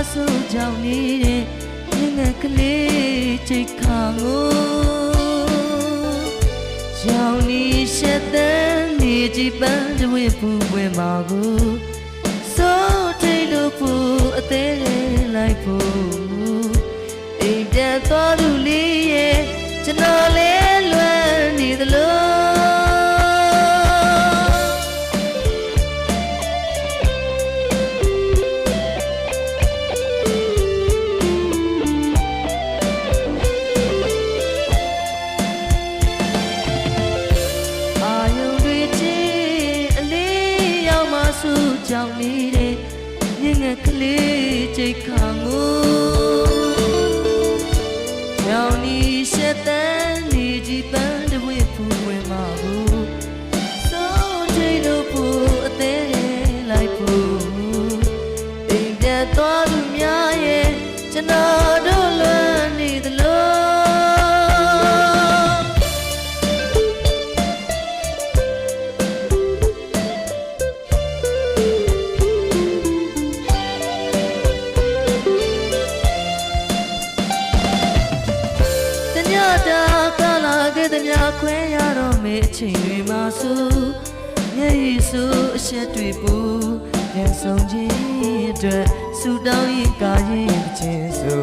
ကြောင့်နေတဲ့ငငယ်ကလေးချိတ်ခါကိုရောင်နေရှက်တဲ့နေကြည်ပန်းတဝဲပူပွဲမှာကို ကြောင်နေတဲ့မြင့်ငယ်ကလေးချိတ်ခံကိုရောင်နီရှက်တ တညတာကလာခဲ့တဲ့မြခွဲရတော့မေအချိန်တွေမှာဆိုမျက်ရည်ဆိုအရှက်တွေပူပြန်ဆုံးခြင်းအတွက်ဆူတောင်းရင်ကာရင်ချင်းဆို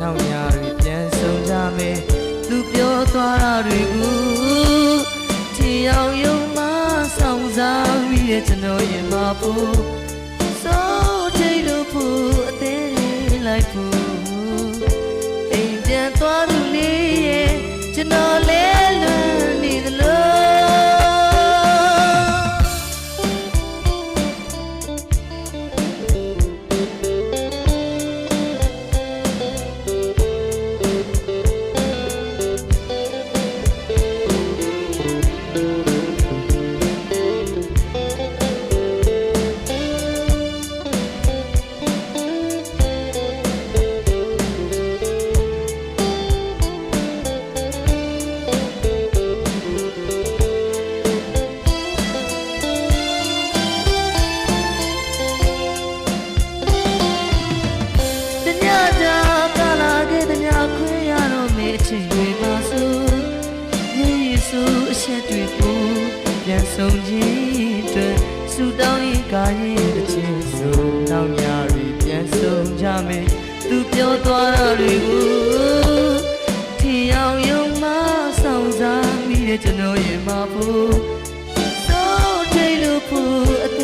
နောက်ညာတွေပြန်ဆုံးကြမယ်သူပြောသွားတာတွေကိုထီအောင်ယုံမဆောင်စားပြီးရဲ့ကျွန်တော်ရင်မဖို့စိုးထိတ်လို့ဖို့ ရဲ့ ဆုံးခြင်းအတွက်ဆူတောင်းရေးကာရင်တစ်ချင်းဆိုနောက်ညတွေပြန်ဆုံးကြမယ်သူပြောသွားတာတွေကိုထီအောင်ယုံမဆောင်စားမိတဲ့ကျွန်တော်ရဲ့မှာဖို့ so ထိတ်လို့ဖို့